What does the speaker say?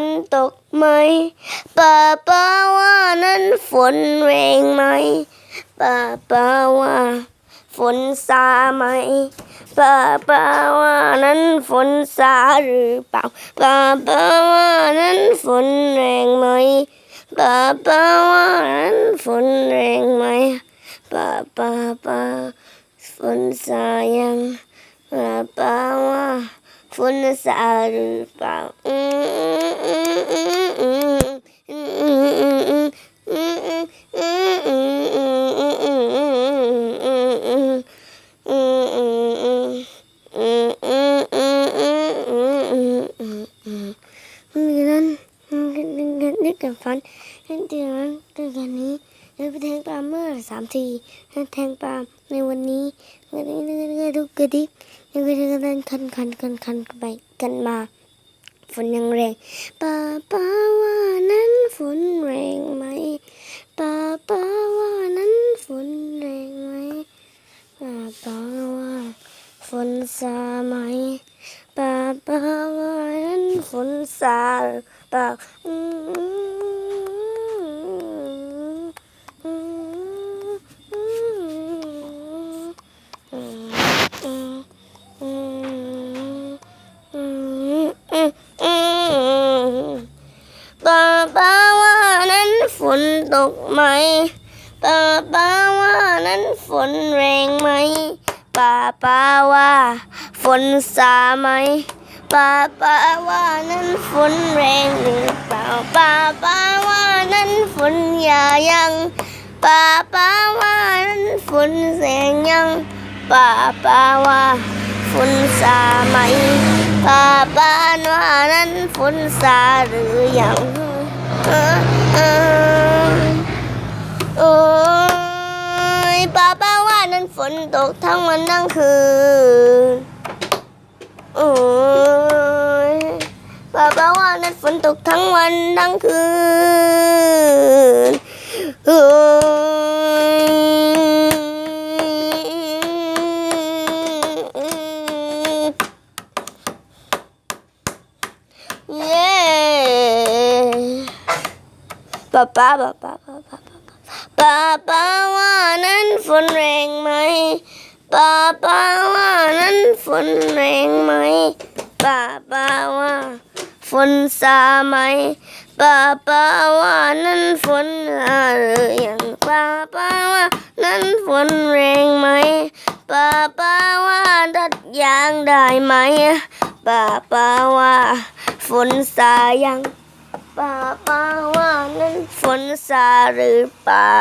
นตกไหมป้าป้าว่านั้นฝนแรงไหมป้าป้าว่าฝนซาไหมป้าป้าว่านั้นฝนซาหรือเปล่าป้าป้าว่านั้นฝนแรงไหมป้าป้าว่านั้นฝนแรงไหมป้าป้าป้าฝนซายังป้าป้าว่าฝนซาหรือเปล่า กันฟันเล่นเดือนกันกันนี้เล่นไปแทงปลาเมื่อสามทีเล่นแทงปลาในวันนี้เล่นเล่นเล่นทุกกระดิกเล่นเล่นเล่นคันคันคันคันไปกันมา ฝนยังแรงป้าป้าว่านั้นฝนแรงไหมป้าป้าว่านั้นฝนแรงไหมป้าป้าว่าฝนซาไหมป้าป้าว่านั้นฝนซาป้าอืมอืมอืมอืมอืมอืม อืมอืมอืมป้าป้าว่านั้นฝน ตกไหมป้าป้าว่านั้นฝนแรงไหมป้าป้าว่าฝนซาไหมป้าป้าว่านั้นฝนแรงหรือเปล่าป้าป้าว่านั้นฝนหยายังป้าป้าว่านั้นฝนแสงยังป้าป้าว่าฝนซาไหมป้าป้าว่านั้นฝนซาหรือยังเออเออโอ้ยป้าป้าว่า นั้นฝนตกทั้งวันทั้งคืนโอ้ยป้าป้าว่านั้นฝนตกทั้งวันทั้งคืนโอ้ยเย้ป้าป้าป้าป้าป้า ป้าป้าว่านั้นฝนแรงไหมป้าป้าว่านั้นฝนแรงไหมป้าป้าว่าฝนซาไหมป้าป้าว่านั้นฝนอะไรอย่างป้าป้าว่านั้นฝนแรงไหมป้าป้าว่าดัดยางได้ไหมป้าป้าว่าฝนซายัง ป้าป้าว่านั้นฝนซาหรือเปล่า